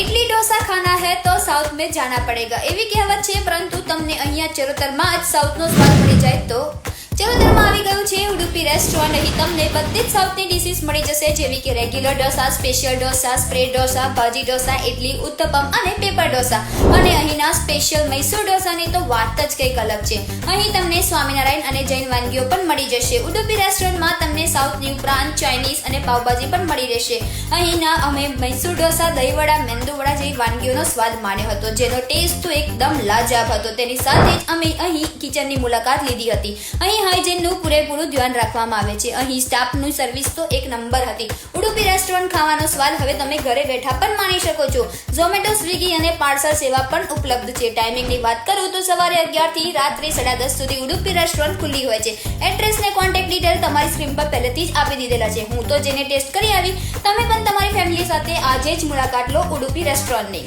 ઇડલી ડોસા ખાના હે તો સાઉથ મેં જાના પડેગા. એવી કહેવત છે, પરંતુ તમને અહીંયા ચરોતરમાં જ સાઉથનો સ્વાદ મળી જાય તો રેસ્ટોરન્ટ અહીં તમને બધી જ સાઉથની ડિશિસ મળી જશે, જેવી કે regular dosa special dosa spread dosa ભાજી ઢોસા ઇડલી ઉત્તપમ અને પેપર ઢોસા અને અહીંના સ્પેશિયલ મૈસૂર ઢોસાની તો વાત જ કંઈક અલગ છે. અહીં તમને સ્વામિનારાયણ અને જૈન વાનગીઓ પણ મળી જશે. ઉડુપી રેસ્ટોરન્ટમાં તમને સાઉથની ઉપરાંત ચાઇનીઝ અને પાવભાજી પણ મળી રહેશે. અહીંના અમે મૈસૂર ઢોસા દહીંવડા, મેંદુવડા જેવી વાનગીઓનો સ્વાદ માણ્યો હતો, જેનો ટેસ્ટ તો એકદમ લાજવાબ હતો. તેની સાથે જ અમે અહીં કિચનની મુલાકાત લીધી હતી. અહીં હાઇજીનનું પૂરેપૂરું ધ્યાન રાખવામાં આવે છે. અહીં સ્ટાફની સર્વિસ તો એક નંબર હતી. ઉડુપી રેસ્ટોરન્ટ ખાવાનો સ્વાદ હવે તમે ઘરે બેઠા પણ માણી શકો છો. ઝોમેટો સ્વિગી અને પાર્સલ સેવા પણ ઉપલબ્ધ છે. ટાઈમિંગની વાત કરું તો સવારે અગિયારથી રાત્રે સાડા દસ સુધી ઉડુપી રેસ્ટોરન્ટ ખુલ્લી હોય છે. એડ્રેસ ને કોન્ટેક્ટ ડિટેલ તમારી સ્ક્રીન પર પહેલેથી જ આપી દીધેલા છે. હું તો જેને ટેસ્ટ કરી આવી, તમે પણ તમારી ફેમિલી સાથે આજે જ મુલાકાત લો ઉડુપી રેસ્ટોરન્ટની